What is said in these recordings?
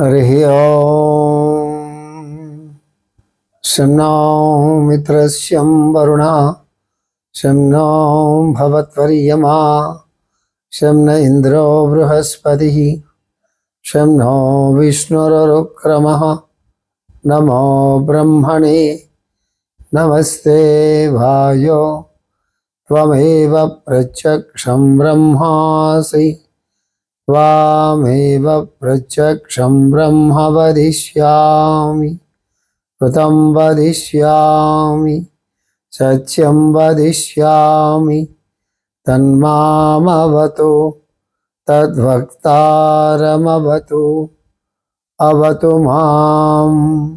हरिः ॐ शं नो मित्रस्यं वरुणा। शं नो भवत्वर्यमा शं न इन्द्रो बृहस्पतिः। शं नो विष्णुरुक्रमः नमो ब्रह्मणे। नमस्ते भायो। त्वमेव प्रत्यक्षं ब्रह्मासि। त्वामेव प्रत्यक्षं ब्रह्म वदिष्यामि, कृतं वदिष्यामि, सत्यं वदिष्यामि, तन्मामवतु, तद्वक्तारमवतु, अवतु माम्,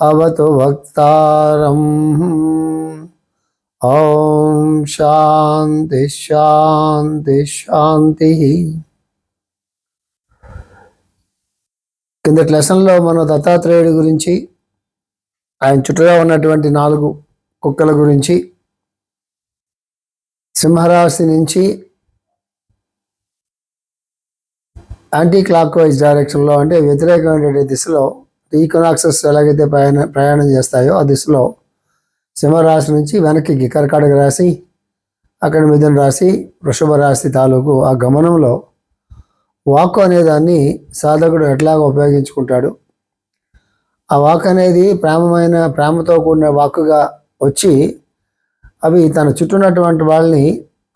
अवतु वक्तारम्। ॐ शान्ति शान्ति, शान्तिः। కిందటి లెసన్లో మనం దత్తాత్రేయుడి గురించి ఆయన చుట్టూగా ఉన్నటువంటి నాలుగు కుక్కల గురించి సింహరాశి నుంచి యాంటీ క్లాక్ వైజ్ డైరెక్షన్లో అంటే వ్యతిరేకమైన దిశలో ఈకొనాక్సెస్ ఎలాగైతే ప్రయాణ ప్రయాణం చేస్తాయో ఆ దిశలో సింహరాశి నుంచి వెనక్కి కర్కాటక రాశి అక్కడ మిథున రాశి వృషభ రాశి తాలూకు ఆ గమనంలో వాక్ అనే దాన్ని సాధకుడు ఎట్లాగ ఉపయోగించుకుంటాడు. ఆ వాక్ అనేది ప్రేమమైన ప్రేమతో కూడిన వాక్కుగా వచ్చి అవి తన చుట్టూన్నటువంటి వాళ్ళని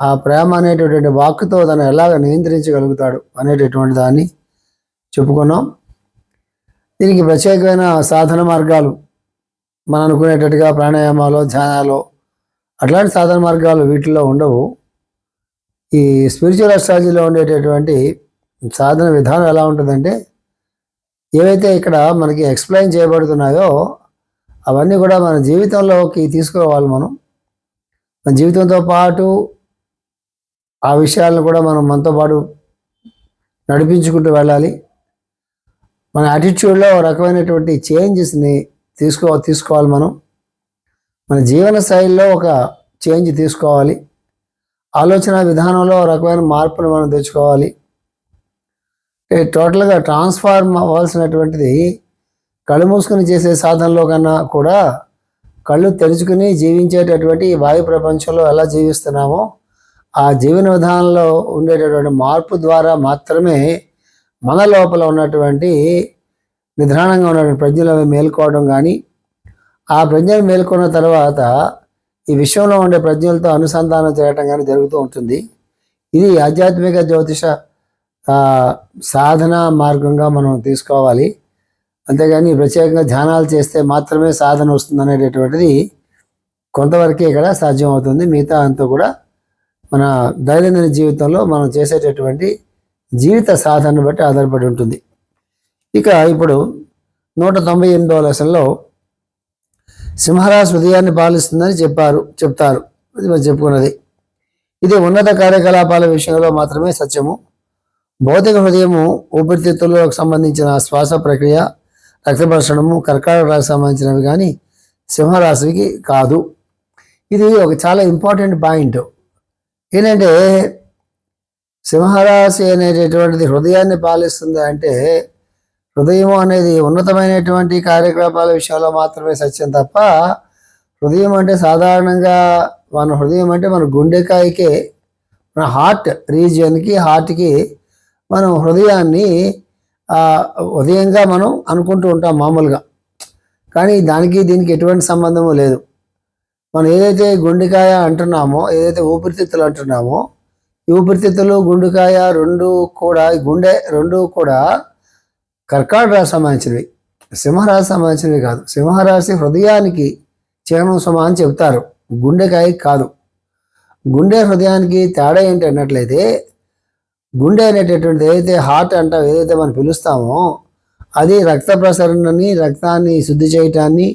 ఆ ప్రేమ అనేటటువంటి వాక్కుతో తను ఎలాగ నియంత్రించగలుగుతాడు అనేటటువంటి దాన్ని చెప్పుకున్నాం. దీనికి ప్రత్యేకమైన సాధన మార్గాలు మనం అనుకునేటట్టుగా ప్రాణాయామాలు ధ్యానాలు అట్లాంటి సాధన మార్గాలు వీటిలో ఉండవు. ఈ స్పిరిచువల్ అస్ట్రాలజీలో ఉండేటటువంటి సాధన విధానం ఎలా ఉంటుందంటే ఏవైతే ఇక్కడ మనకి ఎక్స్ప్లెయిన్ చేయబడుతున్నాయో అవన్నీ కూడా మన జీవితంలోకి తీసుకోవాలి మనం. మన జీవితంతో పాటు ఆ విషయాలను కూడా మనం మనతో పాటు నడిపించుకుంటూ వెళ్ళాలి. మన యాటిట్యూడ్లో ఒక రకమైనటువంటి చేంజెస్ని తీసుకో తీసుకోవాలి మనం. మన జీవన శైలిలో ఒక చేంజ్ తీసుకోవాలి. ఆలోచన విధానంలో ఒక రకమైన మార్పును మనం తెచ్చుకోవాలి. టోటల్గా ట్రాన్స్ఫార్మ్ అవ్వాల్సినటువంటిది కళ్ళు మూసుకుని చేసే సాధనలో కన్నా కూడా కళ్ళు తెరుచుకుని జీవించేటటువంటి ఈ వాయు ప్రపంచంలో ఎలా జీవిస్తున్నామో ఆ జీవన విధానంలో ఉండేటటువంటి మార్పు ద్వారా మాత్రమే మన లోపల ఉన్నటువంటి నిద్రాణంగా ఉన్నటువంటి ప్రజ్ఞలు మేల్కోవడం కానీ ఆ ప్రజ్ఞలు మేల్కొన్న తర్వాత ఈ విశ్వంలో ఉండే ప్రజ్ఞలతో అనుసంధానం చేయడం కానీ జరుగుతూ ఉంటుంది. ఇది ఆధ్యాత్మిక జ్యోతిష సాధన మార్గంగా మనం తీసుకోవాలి. అంతేగాని ప్రత్యేకంగా ధ్యానాలు చేస్తే మాత్రమే సాధన వస్తుంది అనేటటువంటిది కొంతవరకే ఇక్కడ సాధ్యం అవుతుంది మిగతా అంతా కూడా మన దైనందిన జీవితంలో మనం చేసేటటువంటి జీవిత సాధనను బట్టి ఆధారపడి ఉంటుంది. ఇక ఇప్పుడు నూట తొంభై ఎనిమిదవ లక్షల్లో సింహరాశి హృదయాన్ని పాలిస్తుందని చెప్పారు చెప్తారు. అది మనం చెప్పుకున్నది. ఇది ఉన్నత కార్యకలాపాల విషయంలో మాత్రమే సత్యము. భౌతిక హృదయము ఊపిరితిత్తులకు సంబంధించిన శ్వాస ప్రక్రియ రక్తపరచడము కర్కాటక రాశికి సంబంధించినవి కానీ సింహరాశికి కాదు. ఇది ఒక చాలా ఇంపార్టెంట్ పాయింట్. ఏంటంటే సింహరాశి అనేటటువంటిది హృదయాన్ని పాలిస్తుంది అంటే హృదయం అనేది ఉన్నతమైనటువంటి కార్యకలాపాల విషయంలో మాత్రమే సత్యం తప్ప హృదయం అంటే సాధారణంగా మన హృదయం అంటే మన గుండెకాయకే మన హార్ట్ రీజియన్కి హార్ట్కి మనం హృదయాన్ని ఉదయంగా మనం అనుకుంటూ ఉంటాం మామూలుగా. కానీ దానికి దీనికి ఎటువంటి సంబంధము లేదు. మనం ఏదైతే గుండెకాయ అంటున్నామో ఏదైతే ఊపిరితిత్తులు అంటున్నామో ఈ ఊపిరితిత్తులు గుండెకాయ రెండు కూడా గుండె రెండు కూడా కర్కాటక రాశి సంబంధించినవి. సింహరాశి సంబంధించినవి కాదు. సింహరాశి హృదయానికి చిహ్నం సమా అని చెప్తారు. గుండెకాయ కాదు. గుండె హృదయానికి తేడా ఏంటి అన్నట్లయితే గుండె అనేటటువంటిది ఏదైతే హార్ట్ అంటాం ఏదైతే మనం పిలుస్తామో అది రక్త ప్రసరణని రక్తాన్ని శుద్ధి చేయటాన్ని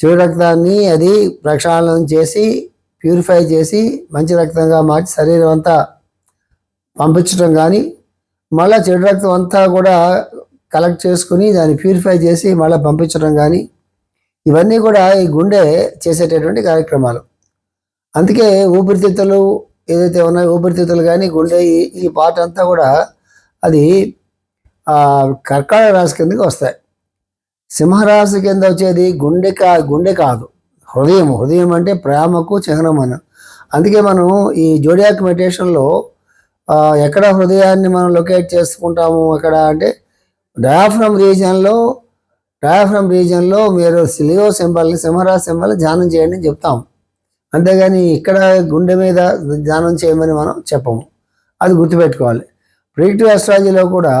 చెడు రక్తాన్ని అది ప్రక్షాళన చేసి ప్యూరిఫై చేసి మంచి రక్తంగా మార్చి శరీరం అంతా పంపించడం కానీ మళ్ళీ చెడు రక్తం అంతా కూడా కలెక్ట్ చేసుకుని దాన్ని ప్యూరిఫై చేసి మళ్ళీ పంపించడం కానీ ఇవన్నీ కూడా ఈ గుండె చేసేటటువంటి కార్యక్రమాలు. అందుకే ఊపిరితిత్తులు ఏదైతే ఉన్నాయో ఊపిరితిత్తులు కానీ గుండె ఈ పాట అంతా కూడా అది కర్కాడ కర్కాటక రాశి కిందకి వస్తాయి. సింహరాశి కింద వచ్చేది గుండె కా గుండె కాదు హృదయం. హృదయం అంటే ప్రేమకు చిహ్నం మనం అందుకే మనం ఈ జోడియాక్ మెడిటేషన్లో ఎక్కడ హృదయాన్ని మనం లొకేట్ చేసుకుంటాము ఎక్కడ అంటే డయాఫ్రమ్ రీజియన్లో డయాఫ్రమ్ రీజియన్లో మీరు లియో సింబల్ని సింహరాశి సింబల్ని ధ్యానం చేయండి అని చెప్తాం అంతేగాని ఇక్కడ గుండె మీద ధ్యానం చేయమని మనం చెప్పము. అది గుర్తుపెట్టుకోవాలి. ప్రిడిక్టివ్ ఆస్ట్రాలజీలో కూడా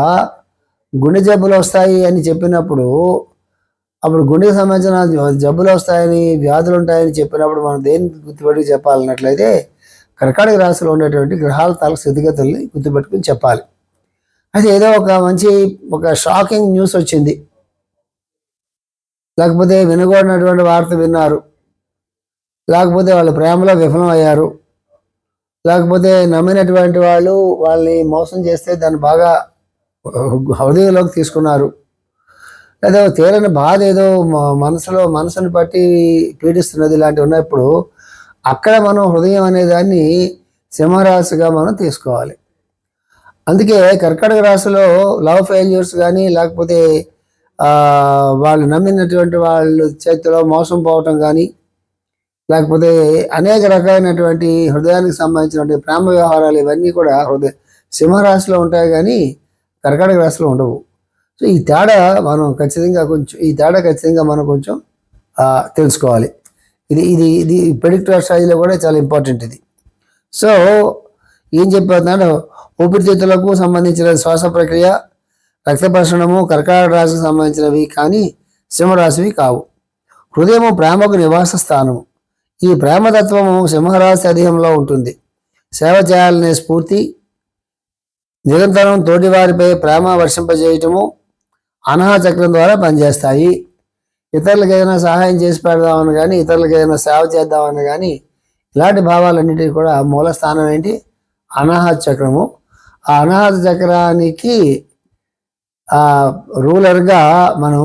గుండె జబ్బులు వస్తాయి అని చెప్పినప్పుడు అప్పుడు గుండెకి సంబంధించిన జబ్బులు వస్తాయని వ్యాధులు ఉంటాయని చెప్పినప్పుడు మనం దేన్ని గుర్తుపెట్టుకు చెప్పాలన్నట్లయితే కర్కాటక రాశిలో ఉండేటువంటి గ్రహాల తాలూకు స్థితిగతుల్ని గుర్తుపెట్టుకుని చెప్పాలి. అయితే ఏదో ఒక మంచి ఒక షాకింగ్ న్యూస్ వచ్చింది. లేకపోతే వినకూడనటువంటి వార్త విన్నారు. లేకపోతే వాళ్ళు ప్రేమలో విఫలం అయ్యారు. లేకపోతే నమ్మినటువంటి వాళ్ళు వాళ్ళని మోసం చేస్తే దాన్ని బాగా హృదయంలోకి తీసుకున్నారు. లేదా తీరని బాధ ఏదో మనసులో మనసును బట్టి పీడిస్తున్నది ఇలాంటివి ఉన్నప్పుడు అక్కడ మనం హృదయం అనే దాన్ని సింహరాశిగా మనం తీసుకోవాలి. అందుకే కర్కటక రాశిలో లవ్ ఫెయిల్యూర్స్ కానీ లేకపోతే వాళ్ళు నమ్మినటువంటి వాళ్ళు చేతిలో మోసం పోవటం కానీ లేకపోతే అనేక రకాలైనటువంటి హృదయానికి సంబంధించినటువంటి ప్రేమ వ్యవహారాలు ఇవన్నీ కూడా హృదయ సింహరాశిలో ఉంటాయి కానీ కర్కాటక రాశిలో ఉండవు. సో ఈ తేడా మనం ఖచ్చితంగా కొంచెం ఈ తేడా ఖచ్చితంగా మనం కొంచెం తెలుసుకోవాలి. ఇది ఇది ఇది ప్రెడిక్టర్ స్ట్రాటజీలో కూడా చాలా ఇంపార్టెంట్ ఇది. సో ఏం చెప్పేస్తున్నాడు ఊపిరితిత్తులకు సంబంధించిన శ్వాస ప్రక్రియ రక్త ప్రసరణము కర్కాటక రాశికి సంబంధించినవి కానీ సింహరాశివి కావు. హృదయము ప్రేమకు నివాస స్థానము. ఈ ప్రేమతత్వము సింహరాశి అధీనంలో ఉంటుంది. సేవ చేయాలనే స్ఫూర్తి నిరంతరం తోటివారిపై ప్రేమ వర్షింపజేయటము అనహా చక్రం ద్వారా పనిచేస్తాయి. ఇతరులకు ఏదైనా సహాయం చేసి పెడదామని కానీ ఇతరులకు ఏదైనా సేవ చేద్దామని కానీ ఇలాంటి భావాలన్నిటికీ కూడా మూల స్థానం ఏంటి? అనాహత చక్రము ఆ అనాహత చక్రానికి ఆ రూలర్గా మనం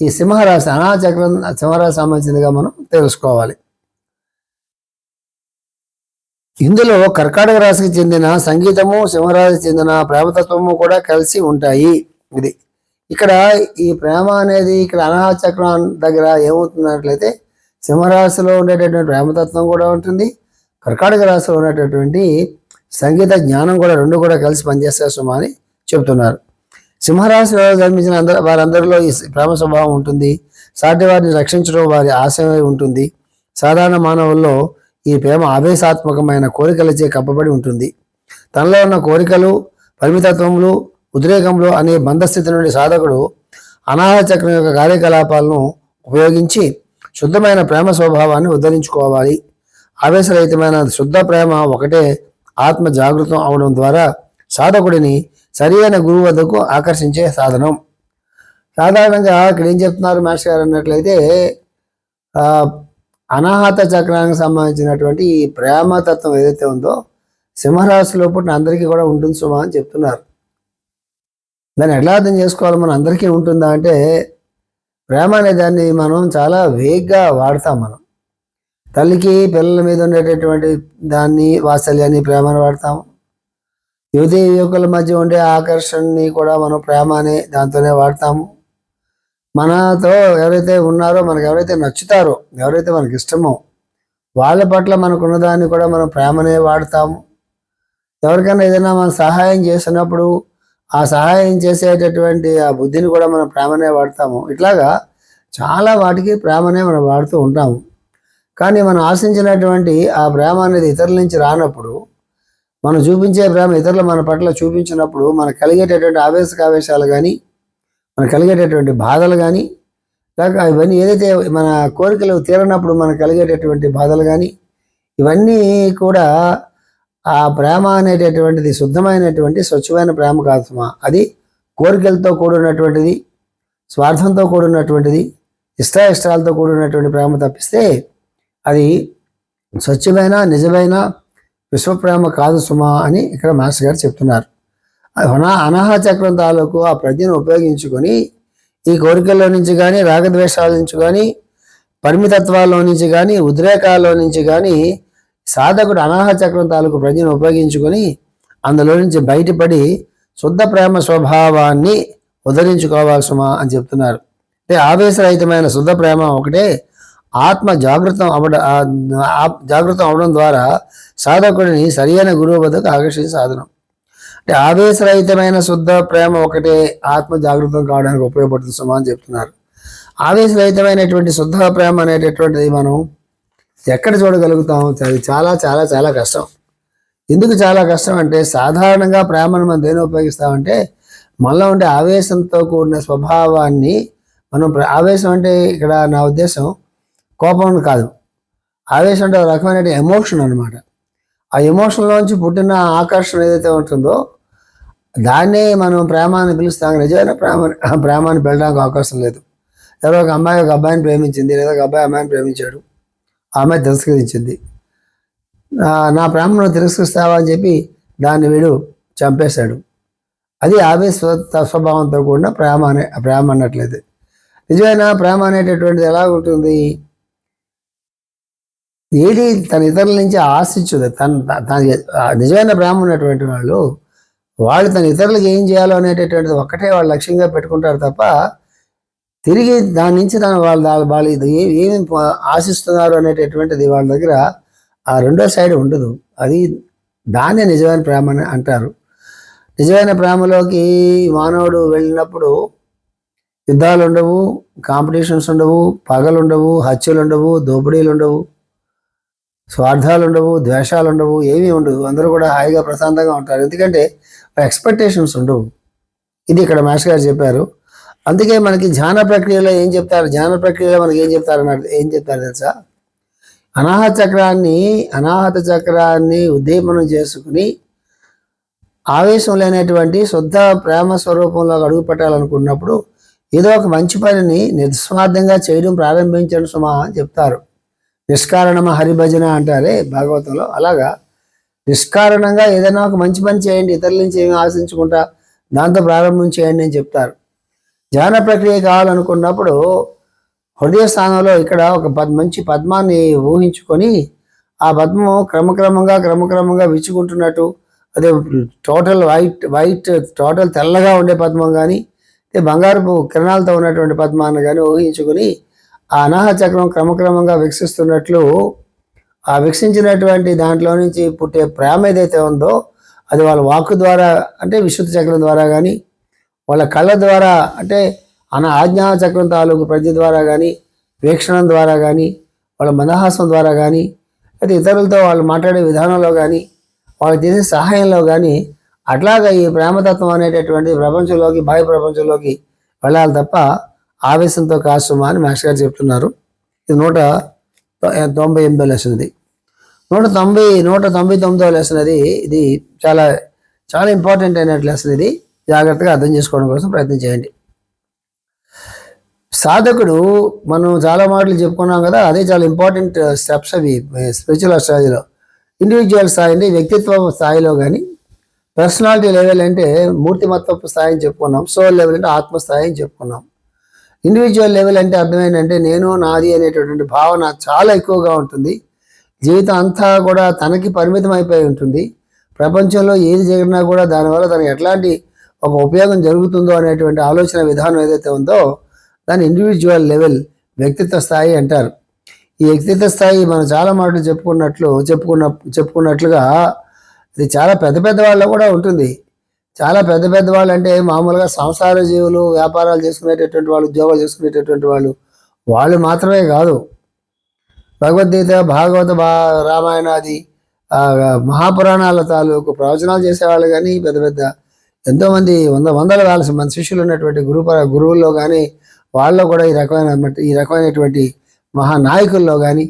ఈ సింహరాశి అనాహత చక్రం సింహరాశి సంబంధించిందిగా మనం తెలుసుకోవాలి. ఇందులో కర్కాటక రాశికి చెందిన సంగీతము సింహరాశికి చెందిన ప్రేమతత్వము కూడా కలిసి ఉంటాయి. ఇది ఇక్కడ ఈ ప్రేమ అనేది ఇక్కడ అనాహ చక్రం దగ్గర ఏమవుతున్నట్లయితే సింహరాశిలో ఉండేటటువంటి ప్రేమతత్వం కూడా ఉంటుంది. కర్కాటక రాశిలో ఉండేటటువంటి సంగీత జ్ఞానం కూడా రెండు కూడా కలిసి పనిచేస్తే సుమా అని చెప్తున్నారు సింహరాశిలో జన్మించిన అందరూ వారందరిలో ఈ ప్రేమ స్వభావం ఉంటుంది. సాటి వారిని రక్షించడం వారి ఆశయమై ఉంటుంది. సాధారణ మానవుల్లో ఈ ప్రేమ ఆవేశాత్మకమైన కోరికలచే కప్పబడి ఉంటుంది. తనలో ఉన్న కోరికలు పరిమితత్వములు ఉద్రేకములు అనే బంధస్థితి నుండి సాధకుడు అనాహ చక్రం యొక్క కార్యకలాపాలను ఉపయోగించి శుద్ధమైన ప్రేమ స్వభావాన్ని ఉద్ధరించుకోవాలి. ఆవేశరహితమైన శుద్ధ ప్రేమ ఒకటే ఆత్మ జాగృతం అవడం ద్వారా సాధకుడిని సరియైన గురువు వద్దకు ఆకర్షించే సాధనం. సాధారణంగా ఇక్కడ ఏం చెప్తున్నారు మాస్టర్ గారు అన్నట్లయితే అనాహత చక్రానికి సంబంధించినటువంటి ఈ ప్రేమతత్వం ఏదైతే ఉందో సింహరాశిలో పుట్టిన అందరికీ కూడా ఉంటుంది సుమా అని చెప్తున్నారు. దాన్ని ఎట్లా అర్థం చేసుకోవాలి? మన అందరికీ ఉంటుందా అంటే ప్రేమ అనే దాన్ని మనం చాలా వేగ్గా వాడతాం మనం. తల్లికి పిల్లల మీద ఉండేటటువంటి దాన్ని వాత్సల్యాన్ని ప్రేమను వాడతాము. యువతి యువకుల మధ్య ఉండే ఆకర్షణని కూడా మనం ప్రేమ అనే దాంతోనే వాడతాము. మనతో ఎవరైతే ఉన్నారో మనకు ఎవరైతే నచ్చుతారో ఎవరైతే మనకి ఇష్టమో వాళ్ళ పట్ల మనకున్న దాన్ని కూడా మనం ప్రేమనే వాడతాము. ఎవరికైనా ఏదైనా మనం సహాయం చేసినప్పుడు ఆ సహాయం చేసేటటువంటి ఆ బుద్ధిని కూడా మనం ప్రేమనే వాడతాము. ఇట్లాగా చాలా వాటికి ప్రేమనే మనం వాడుతూ ఉంటాము. కానీ మనం ఆశించినటువంటి ఆ ప్రేమ అనేది ఇతరుల నుంచి రానప్పుడు మనం చూపించే ప్రేమ ఇతరులు మన పట్ల చూపించినప్పుడు మనకు కలిగేటటువంటి ఆవేశకావేశాలు కానీ మనకు కలిగేటటువంటి బాధలు కానీ లేక ఇవన్నీ ఏదైతే మన కోరికలు తీరనప్పుడు మనకు కలిగేటటువంటి బాధలు కానీ ఇవన్నీ కూడా ఆ ప్రేమ అనేటటువంటిది శుద్ధమైనటువంటి స్వచ్ఛమైన ప్రేమ కాదు అది కోరికలతో కూడినటువంటిది స్వార్థంతో కూడినటువంటిది ఇష్ట ఇష్టాలతో కూడినటువంటి ప్రేమ తప్పిస్తే అది స్వచ్ఛమైన నిజమైన విశ్వప్రేమ కాదు సుమా అని ఇక్కడ మాస్టర్ గారు చెప్తున్నారు. అనాహ చక్రం తాలూకు ఆ ప్రజ్ఞను ఉపయోగించుకొని ఈ కోరికల్లో నుంచి కానీ రాగద్వేషాల నుంచి కానీ పరిమితత్వాల్లో నుంచి కానీ ఉద్రేకాల్లో నుంచి కానీ సాధకుడు అనాహ చక్రం తాలూకు ప్రజ్ఞను ఉపయోగించుకొని అందులో నుంచి బయటపడి శుద్ధ ప్రేమ స్వభావాన్ని ఉదరించుకోవాలి సుమా అని చెప్తున్నారు. అంటే ఆవేశరహితమైన శుద్ధ ప్రేమ ఒకటే ఆత్మ జాగృతం అవడం జాగృతం అవడం ద్వారా సాధకుడిని సరియైన గురువు వద్దకు ఆకర్షించే సాధనం. అంటే ఆవేశరహితమైన శుద్ధ ప్రేమ ఒకటే ఆత్మ జాగృతం కావడానికి ఉపయోగపడుతుంది సుమా అని చెప్తున్నారు. ఆవేశరహితమైనటువంటి శుద్ధ ప్రేమ అనేటటువంటిది మనం ఎక్కడ చూడగలుగుతాం అది చాలా చాలా చాలా కష్టం. ఎందుకు చాలా కష్టం అంటే సాధారణంగా ప్రేమను మనం దేని ఉపయోగిస్తామంటే మనలో ఉండే ఆవేశంతో కూడిన స్వభావాన్ని మనం ఆవేశం అంటే ఇక్కడ నా ఉద్దేశం కోపం కాదు. ఆవేశం అంటే ఒక రకమైన ఎమోషన్ అనమాట ఆ ఎమోషన్లోంచి పుట్టిన ఆకర్షణ ఏదైతే ఉంటుందో దాన్నే మనం ప్రేమ అని పిలుస్తాం. నిజమైన ప్రేమ ప్రేమాన్ని పెళ్ళడానికి అవకాశం లేదు. ఎవరో ఒక అమ్మాయి ఒక అబ్బాయిని ప్రేమించింది లేదా ఒక అబ్బాయి అమ్మాయిని ప్రేమించాడు. ఆ అమ్మాయి తిరస్కరించింది. నా ప్రేమను తిరస్కరిస్తావా అని చెప్పి దాన్ని వీడు చంపేశాడు. అది ఆవేశ స్వభావంతో కూడిన ప్రేమ అనే ప్రేమ అన్నట్లేదు నిజమైన ప్రేమ అనేటటువంటిది ఎలా ఉంటుంది? ఏది తన ఇతరుల నుంచి ఆశించదు. తన తన నిజమైన ప్రేమ ఉన్నటువంటి వాళ్ళు వాళ్ళు తన ఇతరులకు ఏం చేయాలో అనేటటువంటిది ఒక్కటే వాళ్ళు లక్ష్యంగా పెట్టుకుంటారు తప్ప తిరిగి దాని నుంచి తన వాళ్ళు వాళ్ళు ఏమి ఆశిస్తున్నారు అనేటటువంటిది వాళ్ళ దగ్గర ఆ రెండో సైడ్ ఉండదు. అది దాన్నే నిజమైన ప్రేమ అని అంటారు. నిజమైన ప్రేమలోకి మానవుడు వెళ్ళినప్పుడు యుద్ధాలు ఉండవు కాంపిటీషన్స్ ఉండవు పగలు ఉండవు హత్యలు ఉండవు దోపిడీలు ఉండవు స్వార్థాలు ఉండవు ద్వేషాలు ఉండవు ఏమీ ఉండవు. అందరూ కూడా హాయిగా ప్రశాంతంగా ఉంటారు. ఎందుకంటే ఎక్స్పెక్టేషన్స్ ఉండవు. ఇది ఇక్కడ మాస్టర్ గారు చెప్పారు. అందుకే మనకి ధ్యాన ప్రక్రియలో ఏం చెప్తారు? ధ్యాన ప్రక్రియలో మనకి ఏం చెప్తారు ఏం చెప్తారు తెలుసా? అనాహత చక్రాన్ని అనాహత చక్రాన్ని ఉద్దీపనం చేసుకుని ఆవేశం లేనటువంటి శుద్ధ ప్రేమ స్వరూపంలో అడుగు పెట్టాలనుకున్నప్పుడు ఏదో ఒక మంచి పనిని నిస్వార్థంగా చేయడం ప్రారంభించండి సుమా అని చెప్తారు. నిష్కారణమ హరిభజన అంటారే భాగవతంలో. అలాగా నిష్కారణంగా ఏదైనా ఒక మంచి పని చేయండి ఇతరుల నుంచి ఏమి ఆశించుకుంటా దాంతో ప్రారంభం చేయండి అని చెప్తారు. ధ్యాన ప్రక్రియ కావాలనుకున్నప్పుడు హృదయ స్థానంలో ఇక్కడ ఒక పద్ మంచి పద్మాన్ని ఊహించుకొని ఆ పద్మం క్రమక్రమంగా క్రమక్రమంగా విచ్చుకుంటున్నట్టు అదే టోటల్ వైట్ వైట్ టోటల్ తెల్లగా ఉండే పద్మం కానీ బంగారపు కిరణాలతో ఉన్నటువంటి పద్మాన్ని కానీ ఊహించుకొని ఆ అనాహ చక్రం క్రమక్రమంగా వికసిస్తున్నట్లు ఆ వికసించినటువంటి దాంట్లో నుంచి పుట్టే ప్రేమ ఏదైతే ఉందో అది వాళ్ళ వాక్కు ద్వారా అంటే విశుద్ధ చక్రం ద్వారా కానీ వాళ్ళ కళ్ళ ద్వారా అంటే అన ఆజ్ఞా చక్రం తాలూకు ప్రజ్ఞ ద్వారా కానీ వీక్షణం ద్వారా కానీ వాళ్ళ మందహాసం ద్వారా కానీ అయితే ఇతరులతో వాళ్ళు మాట్లాడే విధానంలో కానీ వాళ్ళు చేసే సహాయంలో కానీ అట్లాగా ఈ ప్రేమతత్వం అనేటటువంటి ప్రపంచంలోకి బాహ్య ప్రపంచంలోకి వెళ్ళాలి తప్ప ఆవేశంతో కాసుమా అని మాస్టర్ గారు చెప్తున్నారు. ఇది నూట తొంభై ఎనిమిదో లెసన్ ఇది. నూట తొంభై నూట తొంభై తొమ్మిదో లెసన్ అది. ఇది చాలా చాలా ఇంపార్టెంట్ అయిన లెసన్ ఇది. జాగ్రత్తగా అర్థం చేసుకోవడం కోసం ప్రయత్నం చేయండి. సాధకుడు మనం చాలా మాటలు చెప్పుకున్నాం కదా అదే చాలా ఇంపార్టెంట్ స్టెప్స్ అవి స్పిరిచువల్ స్టేజ్లో ఇండివిజువల్ స్థాయి అంటే వ్యక్తిత్వ స్థాయిలో కానీ పర్సనాలిటీ లెవెల్ అంటే మూర్తిమత్వపు స్థాయి అని చెప్పుకున్నాం. సోల్ లెవెల్ అంటే ఆత్మస్థాయి అని చెప్పుకున్నాం. ఇండివిజువల్ లెవెల్ అంటే అర్థమైందంటే నేను నాది అనేటటువంటి భావన చాలా ఎక్కువగా ఉంటుంది. జీవితం అంతా కూడా తనకి పరిమితం అయిపోయి ఉంటుంది. ప్రపంచంలో ఏది జరిగినా కూడా దానివల్ల తనకి ఎట్లాంటి ఒక ఉపయోగం జరుగుతుందో అనేటువంటి ఆలోచన విధానం ఏదైతే ఉందో దాన్ని ఇండివిజువల్ లెవెల్ వ్యక్తిత్వ స్థాయి అంటారు. ఈ వ్యక్తిత్వ స్థాయి మనం చాలా మాటలు చెప్పుకున్నట్లు చెప్పుకున్న చెప్పుకున్నట్లుగా ఇది చాలా పెద్ద పెద్ద వాళ్ళలో కూడా ఉంటుంది. చాలా పెద్ద పెద్ద వాళ్ళు అంటే మామూలుగా సంసార జీవులు వ్యాపారాలు చేసుకునేటటువంటి వాళ్ళు ఉద్యోగాలు చేసుకునేటటువంటి వాళ్ళు వాళ్ళు మాత్రమే కాదు. భగవద్గీత భాగవత భా రామాయణాది మహాపురాణాల తాలూకు ప్రవచనాలు చేసేవాళ్ళు కానీ పెద్ద పెద్ద ఎంతోమంది వంద వందల వేల మంది శిష్యులు ఉన్నటువంటి గురు గురువుల్లో కానీ వాళ్ళలో కూడా ఈ రకమైన ఈ రకమైనటువంటి మహానాయకుల్లో కానీ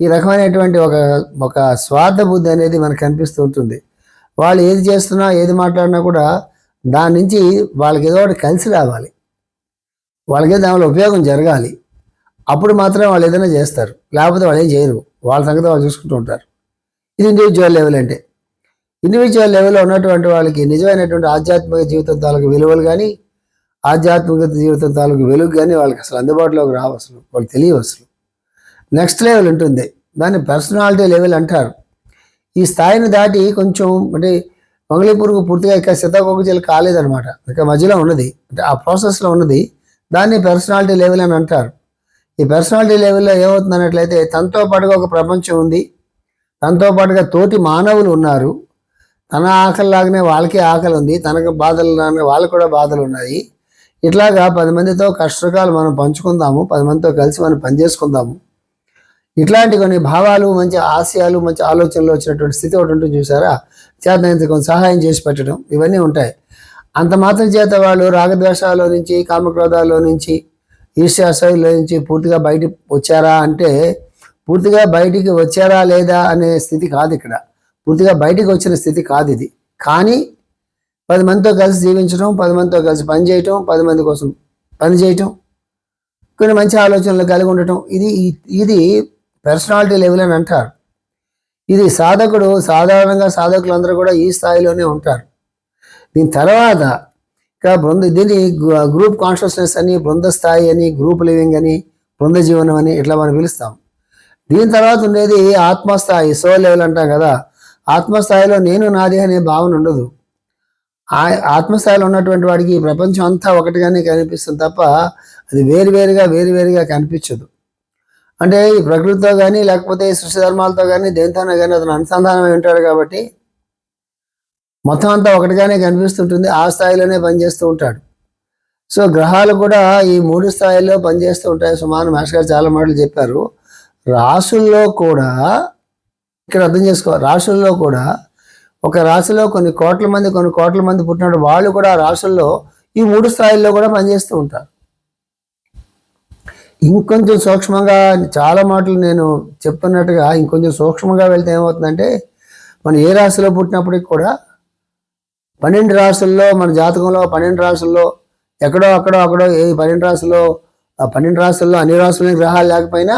ఈ రకమైనటువంటి ఒక ఒక స్వార్థ బుద్ధి అనేది మనకు కనిపిస్తూ ఉంటుంది. వాళ్ళు ఏది చేస్తున్నా ఏది మాట్లాడినా కూడా దాని నుంచి వాళ్ళకి ఏదో ఒకటి కలిసి రావాలి. వాళ్ళకి దానివల్ల ఉపయోగం జరగాలి. అప్పుడు మాత్రం వాళ్ళు ఏదైనా చేస్తారు. లేకపోతే వాళ్ళు ఏం చేయరు. వాళ్ళ సంగతి వాళ్ళు చూసుకుంటూ ఉంటారు. ఇది ఇండివిజువల్ లెవెల్ అంటే. ఇండివిజువల్ లెవెల్లో ఉన్నటువంటి వాళ్ళకి నిజమైనటువంటి ఆధ్యాత్మిక జీవితం తాలూకు విలువలు కానీ ఆధ్యాత్మిక జీవితం తాలూకు వెలుగు కానీ వాళ్ళకి అసలు అందుబాటులోకి రావు అసలు. వాళ్ళకి తెలియవు అసలు. నెక్స్ట్ లెవెల్ ఉంటుంది. దాన్ని పర్సనాలిటీ లెవెల్ అంటారు. ఈ స్థాయిని దాటి కొంచెం అంటే వంగళి పురుగు పూర్తిగా ఇక సీతాకోకచిలు కాలేదనమాట ఇక మధ్యలో ఉన్నది. అంటే ఆ ప్రాసెస్లో ఉన్నది. దాన్ని పర్సనాలిటీ లెవెల్ అని అంటారు. ఈ పర్సనాలిటీ లెవెల్లో ఏమవుతుంది అన్నట్లయితే తనతో పాటుగా ఒక ప్రపంచం ఉంది. తనతో పాటుగా తోటి మానవులు ఉన్నారు. తన ఆకలి లాగానే వాళ్ళకి ఆకలి ఉంది. తనకు బాధలు లాగానే వాళ్ళకి కూడా బాధలు ఉన్నాయి. ఇట్లాగా పది మందితో కష్టకాలు మనం పంచుకుందాము. పది మందితో కలిసి మనం పనిచేసుకుందాము ఇట్లాంటి కొన్ని భావాలు మంచి ఆశయాలు మంచి ఆలోచనలు వచ్చినటువంటి స్థితి ఒకటి ఉంటుంది చూసారా? చేతనైతే కొంత సహాయం చేసి పెట్టడం ఇవన్నీ ఉంటాయి. అంత మాత్రం చేత వాళ్ళు రాగద్వేషాల్లో నుంచి కామక్రోధాల్లో నుంచి ఈర్ష్యాశయంలో నుంచి పూర్తిగా బయటికి వచ్చారా అంటే పూర్తిగా బయటికి వచ్చారా లేదా అనే స్థితి కాదు ఇక్కడ. పూర్తిగా బయటికి వచ్చిన స్థితి కాదు ఇది. కానీ పది మందితో కలిసి జీవించడం పది మందితో కలిసి పని చేయటం పది మంది కోసం పని చేయటం కొన్ని మంచి ఆలోచనలు కలిగి ఉండటం ఇది ఇది పర్సనాలిటీ లెవెల్ అని అంటారు. ఇది సాధకుడు సాధారణంగా సాధకులందరూ కూడా ఈ స్థాయిలోనే ఉంటారు. దీని తర్వాత ఇంకా బృంద దీన్ని గ్రూప్ కాన్షియస్నెస్ అని బృంద స్థాయి అని గ్రూప్ లివింగ్ అని బృంద జీవనం అని ఇట్లా మనం పిలుస్తాం. దీని తర్వాత ఉండేది ఆత్మస్థాయి సో లెవెల్ అంటాం కదా. ఆత్మస్థాయిలో నేను నాది అనే భావన ఉండదు. ఆ ఆత్మస్థాయిలో ఉన్నటువంటి వాడికి ప్రపంచం అంతా ఒకటిగానే కనిపిస్తుంది తప్ప అది వేరువేరుగా వేరువేరుగా కనిపించదు. అంటే ఈ ప్రకృతితో కానీ లేకపోతే ఈ సృష్టి ధర్మాలతో కానీ దేనితోనే కానీ అతను అనుసంధానమై ఉంటాడు కాబట్టి మొత్తం అంతా ఒకటిగానే కనిపిస్తుంటుంది. ఆ స్థాయిలోనే పనిచేస్తూ ఉంటాడు. సో గ్రహాలు కూడా ఈ మూడు స్థాయిల్లో పనిచేస్తూ ఉంటాయి. సుమాను మాస్టర్ గారు చాలా మాటలు చెప్పారు. రాసుల్లో కూడా ఇక్కడ అర్థం చేసుకో రాసుల్లో కూడా ఒక రాశిలో కొన్ని కోట్ల మంది కొన్ని కోట్ల మంది పుట్టినప్పుడు వాళ్ళు కూడా ఆ రాసుల్లో ఈ మూడు స్థాయిల్లో కూడా పనిచేస్తూ ఉంటారు. ఇంకొంచెం సూక్ష్మంగా చాలా మాటలు నేను చెప్తున్నట్టుగా ఇంకొంచెం సూక్ష్మంగా వెళ్తే ఏమవుతుందంటే మనం ఏ రాశిలో పుట్టినప్పటికి కూడా పన్నెండు రాసుల్లో మన జాతకంలో పన్నెండు రాసుల్లో ఎక్కడో అక్కడో అక్కడో ఏ పన్నెండు రాసుల్లో ఆ పన్నెండు రాసుల్లో అన్ని రాసుల్లో గ్రహాలు లేకపోయినా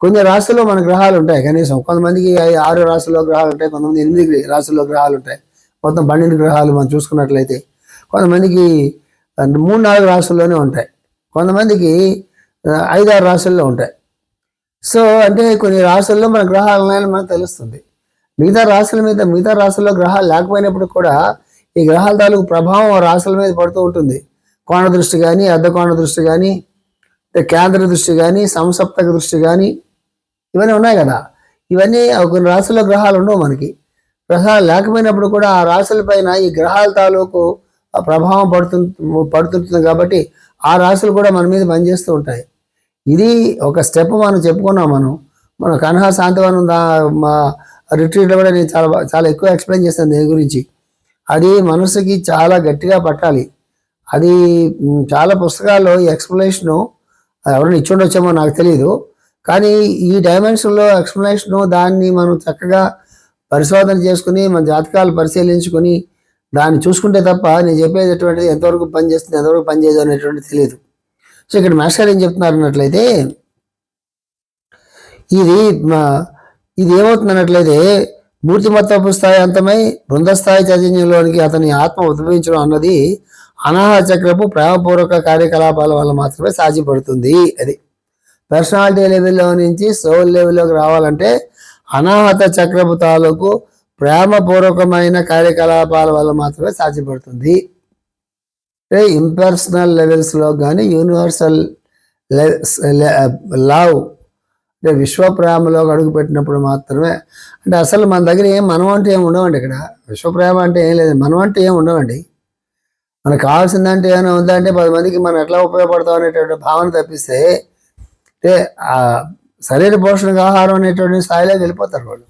కొన్ని రాసుల్లో మన గ్రహాలు ఉంటాయి. కనీసం కొంతమందికి ఆరు రాసుల్లో గ్రహాలు ఉంటాయి కొంతమంది ఎనిమిది రాసుల్లో గ్రహాలు ఉంటాయి. మొత్తం పన్నెండు గ్రహాలు మనం చూసుకున్నట్లయితే కొంతమందికి మూడు నాలుగు రాసుల్లోనే ఉంటాయి. కొంతమందికి ఐదారు రాసుల్లో ఉంటాయి. సో అంటే కొన్ని రాసుల్లో మన గ్రహాలు ఉన్నాయని మనకు తెలుస్తుంది. మిగతా రాశుల మీద మిగతా రాశుల్లో గ్రహాలు లేకపోయినప్పుడు కూడా ఈ గ్రహాల తాలూకు ప్రభావం ఆ రాశుల మీద పడుతూ ఉంటుంది. కోణ దృష్టి కానీ అర్ధకోణ దృష్టి కానీ కేంద్ర దృష్టి కానీ సంసప్తక దృష్టి కానీ ఇవన్నీ ఉన్నాయి కదా. ఇవన్నీ కొన్ని రాశుల్లో గ్రహాలు ఉండవు మనకి. గ్రహాలు లేకపోయినప్పుడు కూడా ఆ రాశుల పైన ఈ గ్రహాల తాలూకు ఆ ప్రభావం పడుతు పడుతుంటుంది కాబట్టి ఆ రాశులు కూడా మన మీద పనిచేస్తూ ఉంటాయి. ఇది ఒక స్టెప్ మనం చెప్పుకున్నాం మనం. మన కన్హా శాంతవనం దా మా రిట్రీట్లో కూడా నేను చాలా చాలా ఎక్కువ ఎక్స్ప్లెయిన్ చేస్తాను దీని గురించి. అది మనసుకి చాలా గట్టిగా పట్టాలి. అది చాలా పుస్తకాల్లో ఈ ఎక్స్ప్లెనేషను ఎవరైనా ఇచ్చుండొచ్చేమో నాకు తెలియదు కానీ ఈ డైమెన్షన్లో ఎక్స్ప్లెనేషను దాన్ని మనం చక్కగా పరిశోధన చేసుకుని మన జాతకాలు పరిశీలించుకొని దాన్ని చూసుకుంటే తప్ప నేను చెప్పేది ఎటువంటిది ఎంతవరకు పనిచేస్తుంది ఎంతవరకు పనిచేయదు అనేటువంటిది తెలియదు. సో ఇక్కడ మాస్టర్ గారు ఏం చెప్తున్నారు అన్నట్లయితే ఇది ఇది ఏమవుతుంది అన్నట్లయితే మూర్తిమత్వపు స్థాయి అంతమై బృందస్థాయి చైతన్యంలోనికి అతని ఆత్మ ఉద్భవించడం అన్నది అనాహ చక్రపు ప్రేమపూర్వక కార్యకలాపాల వల్ల మాత్రమే సాధ్యపడుతుంది అది. పర్సనాలిటీ లెవెల్లో నుంచి సోల్ లెవెల్లోకి రావాలంటే అనాహత చక్రపు తాలూకు ప్రేమపూర్వకమైన కార్యకలాపాల వల్ల మాత్రమే సాధ్యపడుతుంది. అంటే ఇంపర్సనల్ లెవెల్స్లో కానీ యూనివర్సల్ లవ్ అంటే విశ్వ అడుగుపెట్టినప్పుడు మాత్రమే అంటే అసలు మన దగ్గర ఏం మనం అంటే ఏం ఉండవండి ఇక్కడ. విశ్వ ప్రేమ అంటే ఏం లేదు మనం అంటే ఏం ఉండవండి. మనకు కావాల్సిందంటే ఏమైనా ఉందంటే పది మందికి మనం ఎట్లా ఉపయోగపడతాం అనేటువంటి భావన తప్పిస్తే అంటే శరీర పోషణకు ఆహారం అనేటువంటి స్థాయిలో వెళ్ళిపోతారు వాళ్ళు.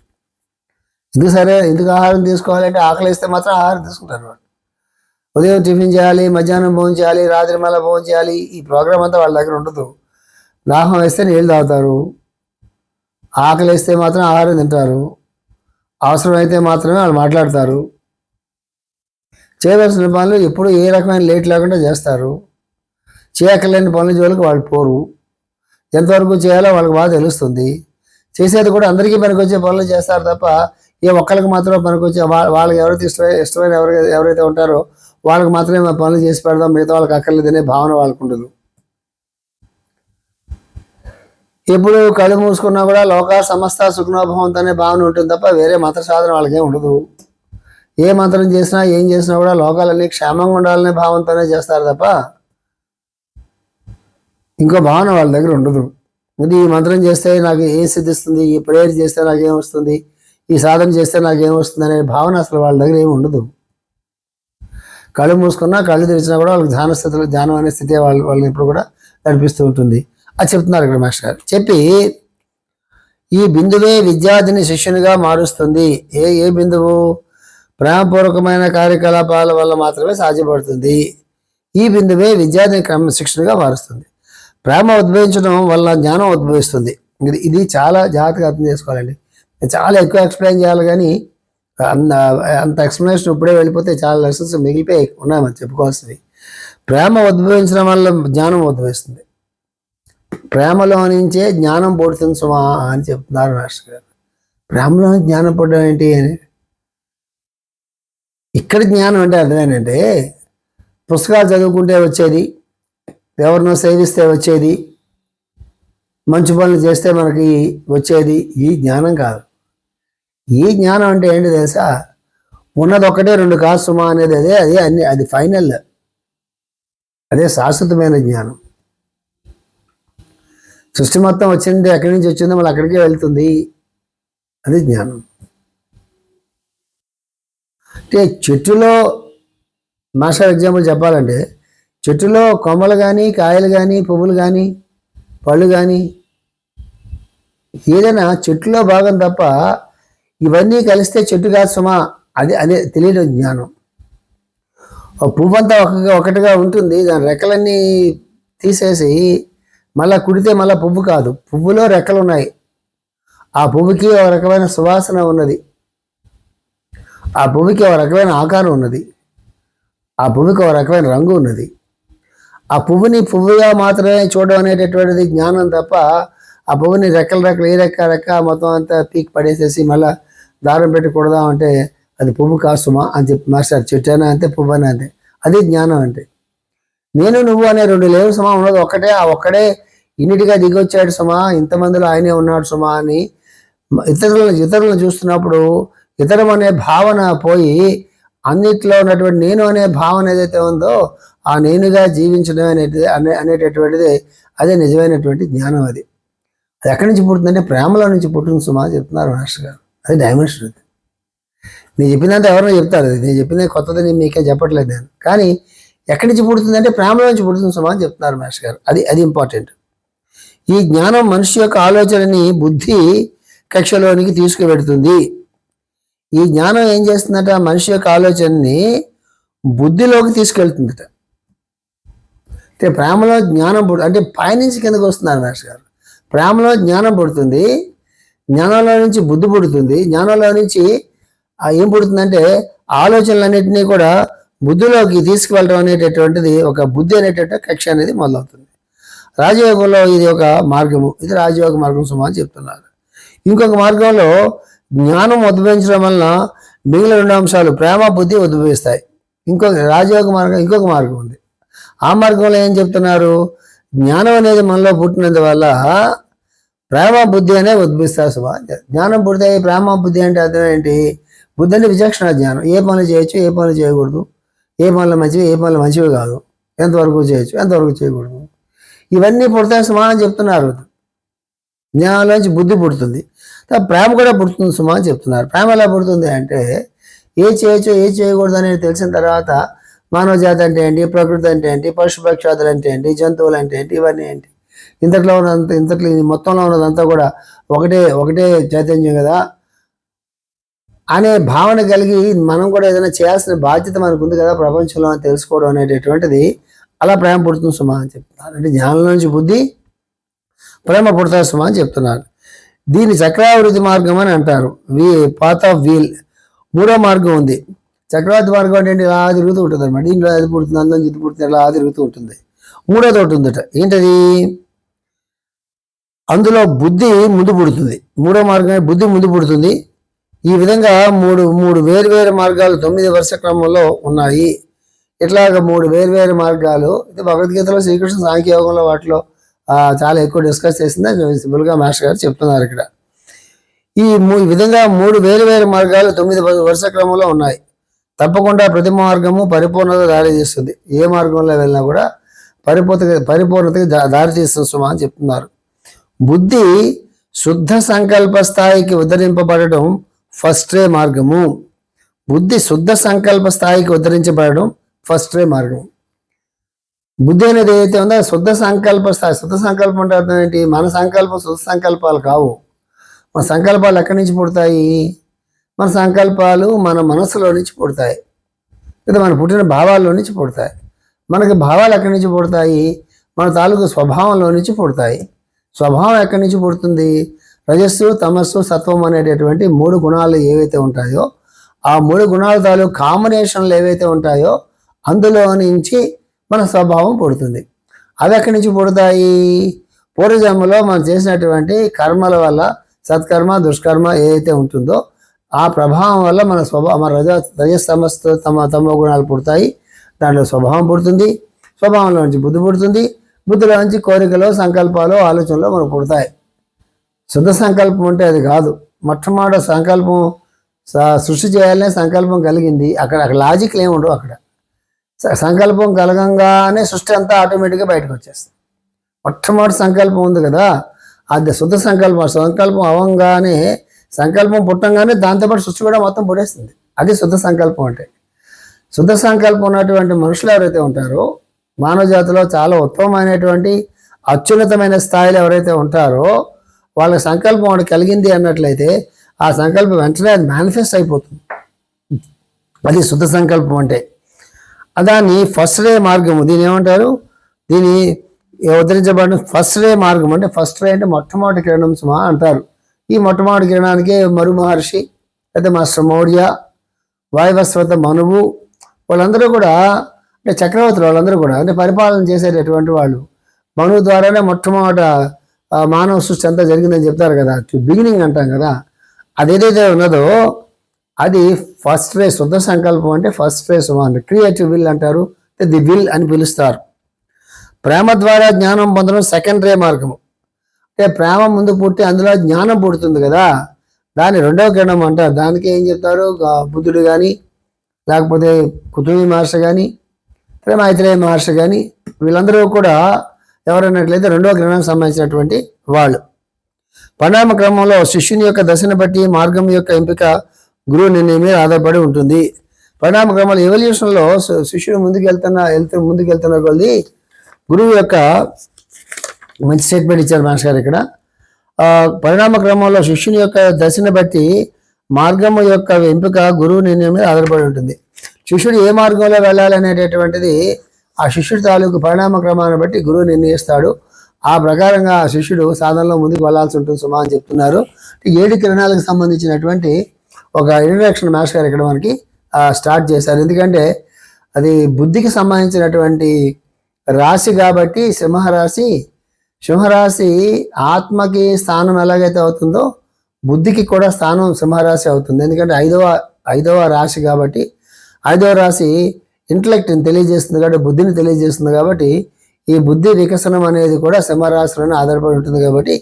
ఎందుకు సరే? ఎందుకు ఆహారం తీసుకోవాలంటే ఆకలి వేస్తే మాత్రం ఆహారం తీసుకుంటారు వాళ్ళు. ఉదయం టిఫిన్ చేయాలి మధ్యాహ్నం భోజనం చేయాలి రాత్రి మళ్ళీ భోజనం చేయాలి ఈ ప్రోగ్రామ్ అంతా వాళ్ళ దగ్గర ఉండదు. దాహం వేస్తే నీళ్ళు తాగుతారు. ఆకలి వేస్తే మాత్రం ఆహారం తింటారు. అవసరమైతే మాత్రమే వాళ్ళు మాట్లాడతారు. చేయవలసిన పనులు ఎప్పుడు ఏ రకమైన లేట్ లేకుండా చేస్తారు. చేయక్కర్లేని పనుల జోలికి వాళ్ళు పోరు. ఎంతవరకు చేయాలో వాళ్ళకి బాగా తెలుస్తుంది. చేసేది కూడా అందరికీ పనికొచ్చే పనులు చేస్తారు తప్ప ఏ ఒక్కరికి మాత్రం పనికొచ్చి వాళ్ళకి ఎవరైతే ఇష్టమైన ఇష్టమైన ఎవరైతే ఎవరైతే ఉంటారో వాళ్ళకి మాత్రమే మా పనులు చేసి పెడదాం మిగతా వాళ్ళకి అక్కర్లేదనే భావన వాళ్ళకు ఉండదు ఎప్పుడు కళ్ళు మూసుకున్నా కూడా లోక సమస్త సుఖనోభవంతో అనే భావన ఉంటుంది తప్ప వేరే మంత్ర సాధన వాళ్ళకేం ఉండదు. ఏ మంత్రం చేసినా ఏం చేసినా కూడా లోకాలన్నీ క్షేమంగా ఉండాలనే భావంతోనే చేస్తారు తప్ప ఇంకో భావన వాళ్ళ దగ్గర ఉండదు. ఇది ఈ మంత్రం చేస్తే నాకు ఏం సిద్ధిస్తుంది? ఈ ప్రేయర్ చేస్తే నాకు ఏం వస్తుంది? ఈ సాధన చేస్తే నాకు అనే భావన అసలు వాళ్ళ దగ్గర ఏమి ఉండదు. కళ్ళు మూసుకున్నా కళ్ళు తెరిచినా కూడా వాళ్ళకి ధ్యాన స్థితిలో ధ్యానం అనే స్థితి వాళ్ళు వాళ్ళని ఇప్పుడు కూడా నడిపిస్తూ ఉంటుంది. అది చెప్తున్నారు ఇక్కడ మాస్టర్ గారు. చెప్పి ఈ బిందువే విద్యార్థిని శిష్యునిగా మారుస్తుంది. ఏ ఏ బిందువు? ప్రేమపూర్వకమైన కార్యకలాపాల వల్ల మాత్రమే సాధ్యపడుతుంది. ఈ బిందువే విద్యార్థిని క్రమశిక్షణగా మారుస్తుంది. ప్రేమ ఉద్భవించడం వల్ల జ్ఞానం ఉద్భవిస్తుంది. ఇది చాలా జాగ్రత్తగా అర్థం చేసుకోవాలండి. చాలా ఎక్కువ ఎక్స్ప్లెయిన్ చేయాలి కానీ అంత అంత ఎక్స్ప్లెనేషన్ ఇప్పుడే వెళ్ళిపోతే చాలా లెసన్స్ మిగిలిపోయి ఉన్నాయి మనం చెప్పుకోవాల్సింది ప్రేమ ఉద్భవించడం వల్ల జ్ఞానం ఉద్భవిస్తుంది. ప్రేమలో నుంచే జ్ఞానం పుడుతుంది సుమా అని చెప్తున్నారు మాస్టర్ గారు. ప్రేమలో జ్ఞానం పుట్టడం ఏంటి అని? ఇక్కడ జ్ఞానం అంటే అర్థమేనంటే పుస్తకాలు చదువుకుంటే వచ్చేది ఎవరినో సేవిస్తే వచ్చేది మంచి పనులు చేస్తే మనకి వచ్చేది ఈ జ్ఞానం కాదు. ఈ జ్ఞానం అంటే ఏంటి తెలుసా? ఉన్నది ఒకటే రెండు కాదు సుమా అనేది అదే అదే అన్ని అది ఫైనల్ అదే శాశ్వతమైన జ్ఞానం. సృష్టి మొత్తం వచ్చింది ఎక్కడి నుంచి వచ్చిందో మళ్ళీ అక్కడికే వెళ్తుంది. అది జ్ఞానం. అంటే చెట్టులో మాస్టర్ ఎగ్జాంపుల్ చెప్పాలంటే చెట్టులో కొమ్మలు కానీ కాయలు కానీ పువ్వులు కానీ పళ్ళు కానీ ఏదైనా చెట్టులో భాగం తప్ప ఇవన్నీ కలిస్తే చెట్టు కాదు సుమా. అది అదే తెలియని జ్ఞానం. ఒక పువ్వు అంతా ఒక ఒకటిగా ఉంటుంది. దాని రెక్కలన్నీ తీసేసి మళ్ళా కుడితే మళ్ళీ పువ్వు కాదు. పువ్వులో రెక్కలు ఉన్నాయి ఆ పువ్వుకి ఒక రకమైన సువాసన ఉన్నది. ఆ పువ్వుకి ఒక రకమైన ఆకారం ఉన్నది. ఆ పువ్వుకి ఒక రకమైన రంగు ఉన్నది. ఆ పువ్వుని పువ్వుగా మాత్రమే చూడడం అనేటటువంటిది జ్ఞానం తప్ప ఆ పువ్వుని రెక్కలు రెక్కలు ఏ రెక్క రెక్క మొత్తం అంతా పీక్ పడేసేసి మళ్ళీ దారం పెట్టి కొడదామంటే అది పువ్వు కాసుమా అని చెప్పి మాస్టర్ చెట్టేనా అంతే పువ్వు అయినా అంతే. అది జ్ఞానం అంటే. నేను నువ్వు అనే రెండు లేవు సుమా ఉన్నది ఒక్కటే. ఆ ఒక్కడే ఇన్నిటిగా దిగొచ్చాడు సుమా ఇంతమందిలో ఆయనే ఉన్నాడు సుమా అని ఇతరులను ఇతరులను చూస్తున్నప్పుడు ఇతరం అనే భావన పోయి అన్నిట్లో ఉన్నటువంటి నేను అనే భావన ఏదైతే ఉందో ఆ నేనుగా జీవించడం అనేది అనే అనేటటువంటిది అదే నిజమైనటువంటి జ్ఞానం అది. అది ఎక్కడి నుంచి పుట్టిందంటే ప్రేమలో నుంచి పుట్టింది సుమా చెప్తున్నారు మాస్టర్ గారు. అది డైమెన్షన్ అది నేను చెప్పినంత ఎవరో చెప్తారు అది నేను చెప్పింది కొత్తది నేను మీకే చెప్పట్లేదు నేను. కానీ ఎక్కడి నుంచి పుడుతుందంటే ప్రేమలో నుంచి పుడుతుంది సుమా అని చెప్తున్నారు మాస్టర్ గారు. అది అది ఇంపార్టెంట్ ఈ జ్ఞానం మనిషి యొక్క ఆలోచనని బుద్ధి కక్షలోనికి తీసుకువెడుతుంది. ఈ జ్ఞానం ఏం చేస్తుందట మనిషి యొక్క ఆలోచనని బుద్ధిలోకి తీసుకెళ్తుందట. అంటే ప్రేమలో జ్ఞానం పుడు అంటే పైనుంచి కిందకు వస్తున్నారు మాస్టర్ గారు. ప్రేమలో జ్ఞానం పుడుతుంది జ్ఞానంలో నుంచి బుద్ధి పుడుతుంది. జ్ఞానంలో నుంచి ఏం పుడుతుందంటే ఆలోచనలన్నింటినీ కూడా బుద్ధిలోకి తీసుకువెళ్ళడం అనేటటువంటిది ఒక బుద్ధి అనేటటువంటి కక్ష అనేది మొదలవుతుంది. రాజయోగంలో ఇది ఒక మార్గము. ఇది రాజయోగ మార్గం సుమా చెప్తున్నారు. ఇంకొక మార్గంలో జ్ఞానం ఉద్భవించడం వలన మిగిలిన రెండు అంశాలు ప్రేమ బుద్ధి ఉద్భవిస్తాయి. ఇంకొక రాజయోగ మార్గం ఇంకొక మార్గం ఉంది. ఆ మార్గంలో ఏం చెప్తున్నారు? జ్ఞానం అనేది మనలో పుట్టినందువల్ల ప్రేమ బుద్ధి అనే ఉద్భవిస్తారు సుమ జ్ఞానం పుడితే ప్రేమ బుద్ధి అంటే అర్థం ఏంటి? బుద్ధి అంటే విచక్షణ జ్ఞానం. ఏ పనులు చేయొచ్చు ఏ పనులు చేయకూడదు. ఏ పనులు మంచివి ఏ పనులు మంచివి కాదు. ఎంతవరకు చేయొచ్చు ఎంతవరకు చేయకూడదు. ఇవన్నీ పుడతాయి సుమా అని చెప్తున్నారు. జ్ఞానంలోంచి బుద్ధి పుడుతుంది. ప్రేమ కూడా పుడుతుంది సుమా అని చెప్తున్నారు. ప్రేమ ఎలా పుడుతుంది అంటే ఏ చేయొచ్చు ఏ చేయకూడదు అనేది తెలిసిన తర్వాత మానవ జాతి అంటే ఏంటి? ప్రకృతి అంటే ఏంటి? పశుపక్షాదులు అంటే ఏంటి? జంతువులు అంటే ఏంటి? ఇవన్నీ ఏంటి? ఇంతట్లో ఉన్నంత ఇంతట్లో మొత్తంలో ఉన్నదంతా కూడా ఒకటే ఒకటే చైతన్యం కదా. అనే భావన కలిగి మనం కూడా ఏదైనా చేయాల్సిన బాధ్యత మనకు ఉంది కదా ప్రపంచంలో అని తెలుసుకోవడం అనేటటువంటిది. అలా ప్రేమ పుడుతుంది సుమా అని చెప్తున్నారు. అంటే జ్ఞానం నుంచి బుద్ధి ప్రేమ పుడతారు సుమా అని చెప్తున్నారు. దీన్ని చక్రావృతి మార్గం అని అంటారు. We path of wheel. మూడో మార్గం ఉంది. చక్రవర్తి మార్గం అంటే ఇలా తిరుగుతూ ఉంటుంది అనమాట దీంట్లో అది పుడుతుంది అందులో ఇది పుడుతుంది ఇలా తిరుగుతూ ఉంటుంది. మూడోది ఒకటి ఉందట. ఏంటది? అందులో బుద్ధి ముందు పుడుతుంది. మూడో మార్గమే బుద్ధి ముందు పుడుతుంది. ఈ విధంగా మూడు మూడు వేరు వేరు మార్గాలు తొమ్మిది వరుస క్రమంలో ఉన్నాయి. ఇట్లాగ మూడు వేరు వేరు మార్గాలు అయితే భగవద్గీతలో శ్రీకృష్ణ సాంఖ్యయోగంలో వాటిలో చాలా ఎక్కువ డిస్కస్ చేసిందని సింపుల్గా మాస్టర్ గారు చెప్తున్నారు ఇక్కడ. ఈ మూ- విధంగా మూడు వేరు వేరు మార్గాలు తొమ్మిది వరుస క్రమంలో ఉన్నాయి. తప్పకుండా ప్రతి మార్గము పరిపూర్ణత దారి తీస్తుంది. ఏ మార్గంలో వెళ్ళినా కూడా పరిపూర్త పరిపూర్ణతకి దారి తీస్తుంది సుమా అని చెప్తున్నారు. బుద్ధి శుద్ధ సంకల్ప స్థాయికి ఉద్ధరింపబడడం ఫస్ట్రే మార్గము. బుద్ధి శుద్ధ సంకల్ప స్థాయికి ఉద్ధరించబడడం ఫస్ట్రే మార్గం బుద్ధి అనేది ఏదైతే ఉందో శుద్ధ సంకల్ప స్థాయి. శుద్ధ సంకల్పం అంటే అర్థం ఏంటి? మన సంకల్పం శుద్ధ సంకల్పాలు కావు. మన సంకల్పాలు ఎక్కడి నుంచి పుడతాయి? మన సంకల్పాలు మన మనసులో నుంచి పుడతాయి. లేదా మన పుట్టిన భావాల్లో నుంచి పుడతాయి. మనకి భావాలు ఎక్కడి నుంచి పుడతాయి? మన తాలూకు స్వభావంలో నుంచి పుడతాయి. స్వభావం ఎక్కడి నుంచి పుడుతుంది? రజస్సు తమస్సు సత్వం అనేటటువంటి మూడు గుణాలు ఏవైతే ఉంటాయో ఆ మూడు గుణాల తాలూకు కాంబినేషన్లు ఏవైతే ఉంటాయో అందులో నుంచి మన స్వభావం పుడుతుంది. అవి ఎక్కడి నుంచి పుడతాయి? పూర్వజన్మలో మనం చేసినటువంటి కర్మల వల్ల సత్కర్మ దుష్కర్మ ఏదైతే ఉంటుందో ఆ ప్రభావం వల్ల మన స్వభావం మన రజ రజస్తమస్తో తమ తమ గుణాలు పుడతాయి. దాంట్లో స్వభావం పుడుతుంది. స్వభావంలో నుంచి బుద్ధి పుడుతుంది. బుద్ధుల నుంచి కోరికలు సంకల్పాలు ఆలోచనలు మనకు పుడతాయి. శుద్ధ సంకల్పం అంటే అది కాదు. మొట్టమొదటి సంకల్పం సృష్టి చేయాలనే సంకల్పం కలిగింది. అక్కడ అక్కడ లాజిక్లు ఏమి ఉండవు అక్కడ. సంకల్పం కలగంగానే సృష్టి అంతా ఆటోమేటిక్గా బయటకు వచ్చేస్తుంది. మొట్టమొదటి సంకల్పం ఉంది కదా. అది శుద్ధ సంకల్పం సంకల్పం అవంగానే సంకల్పం పుట్టంగానే దాంతోపాటు సృష్టి కూడా మొత్తం పుడేస్తుంది. అది శుద్ధ సంకల్పం అంటే. శుద్ధ సంకల్పం ఉన్నటువంటి మనుషులు ఎవరైతే ఉంటారో మానవ జాతిలో చాలా ఉత్తమమైనటువంటి అత్యున్నతమైన స్థాయిలో ఎవరైతే ఉంటారో వాళ్ళ సంకల్పం వాడు కలిగింది అన్నట్లయితే ఆ సంకల్పం వెంటనే అది మేనిఫెస్ట్ అయిపోతుంది. అది శుద్ధ సంకల్పం అంటే. దాన్ని ఫస్ట్ రే మార్గము దీని ఏమంటారు? దీని ఉద్ధరించబడిన? ఫస్ట్ రే మార్గం అంటే ఫస్ట్ రే అంటే మొట్టమొదటి కిరణం సుమా అంటారు. ఈ మొట్టమొదటి కిరణానికి మరు మహర్షి అయితే మాస్టర్ మౌర్య వాయువస్వత మనువు వాళ్ళందరూ కూడా అంటే చక్రవర్తులు వాళ్ళందరూ కూడా అంటే పరిపాలన చేసేటటువంటి వాళ్ళు. మనువు ద్వారానే మొట్టమొదట మానవ సృష్టి అంతా జరిగిందని చెప్తారు కదా. బిగినింగ్ అంటాం కదా. అదేదైతే ఉన్నదో అది ఫస్ట్ ఫేజ్ శుద్ధ సంకల్పం అంటే ఫస్ట్ ఫేజ్ అంటే క్రియేటివ్ విల్ అంటారు ది విల్ అని పిలుస్తారు. ప్రేమ ద్వారా జ్ఞానం పొందడం సెకండ్ మార్గము. అంటే ప్రేమ ముందు పుట్టి అందులో జ్ఞానం పుడుతుంది కదా. దాన్ని రెండవ కిరణం అంటారు. దానికి ఏం చెప్తారు? బుద్ధుడు కానీ లేకపోతే కుతుబి మహర్షి కానీ మైత్రేయ మహర్షి కానీ వీళ్ళందరూ కూడా ఎవరన్నట్లయితే రెండవ కిరణానికి సంబంధించినటువంటి వాళ్ళు. పరిణామ క్రమంలో శిష్యుని యొక్క దశను బట్టి మార్గం యొక్క ఎంపిక గురువు నిర్ణయం మీద ఆధారపడి ఉంటుంది. పరిణామ క్రమంలో ఎవల్యూషన్లో శిష్యుడు ముందుకు వెళ్తున్న వెళ్తూ ముందుకు వెళ్తున్న కొద్ది గురువు యొక్క మంచి స్టేట్మెంట్ ఇచ్చారు మాస్టర్ గారు ఇక్కడ. పరిణామ క్రమంలో శిష్యుని యొక్క దశను బట్టి మార్గము యొక్క ఎంపిక గురువు నిర్ణయం మీద ఆధారపడి ఉంటుంది. శిష్యుడు ఏ మార్గంలో వెళ్ళాలనేటటువంటిది ఆ శిష్యుడి తాలూకు పరిణామ క్రమాన్ని బట్టి గురువు నిర్ణయిస్తాడు. ఆ ప్రకారంగా ఆ శిష్యుడు సాధనలో ముందుకు వెళ్ళాల్సి ఉంటుంది సుమా అని చెప్తున్నారు. ఏడు కిరణాలకు సంబంధించినటువంటి ఒక ఇంట్రడక్షన్ మాస్టర్ గారు ఇక్కడ మనకి స్టార్ట్ చేశారు. ఎందుకంటే అది బుద్ధికి సంబంధించినటువంటి రాశి కాబట్టి సింహరాశి సింహరాశి ఆత్మకి స్థానం ఎలాగైతే అవుతుందో బుద్ధికి కూడా స్థానం సింహరాశి అవుతుంది. ఎందుకంటే ఐదవ ఐదవ రాశి కాబట్టి ఐదవ రాశి ఇంటలెక్ట్ని తెలియజేస్తుంది కాబట్టి బుద్ధిని తెలియజేస్తుంది కాబట్టి ఈ బుద్ధి వికసనం అనేది కూడా సింహరాశిలోనే ఆధారపడి ఉంటుంది కాబట్టి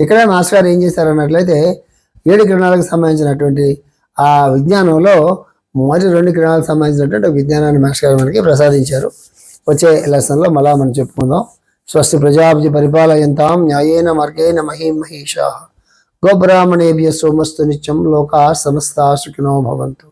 ఇక్కడ మాస్టర్ గారు ఏం చేశారన్నట్లయితే ఏడు కిరణాలకు సంబంధించినటువంటి ఆ విజ్ఞానంలో మొదటి రెండు కిరణాలకు సంబంధించినటువంటి విజ్ఞానాన్ని మాస్టర్ గారు మనకి ప్రసాదించారు. వచ్చే లెసన్లో మళ్ళా మనం చెప్పుకుందాం. స్వస్తి ప్రజాపతి పరిపాలయంతాం న్యాయేన మార్గేణ మహీం మహిషా గోబ్రాహ్మణేభ్య సోమస్తు నిత్యం లోకా సమస్త సుఖినో భవంతు.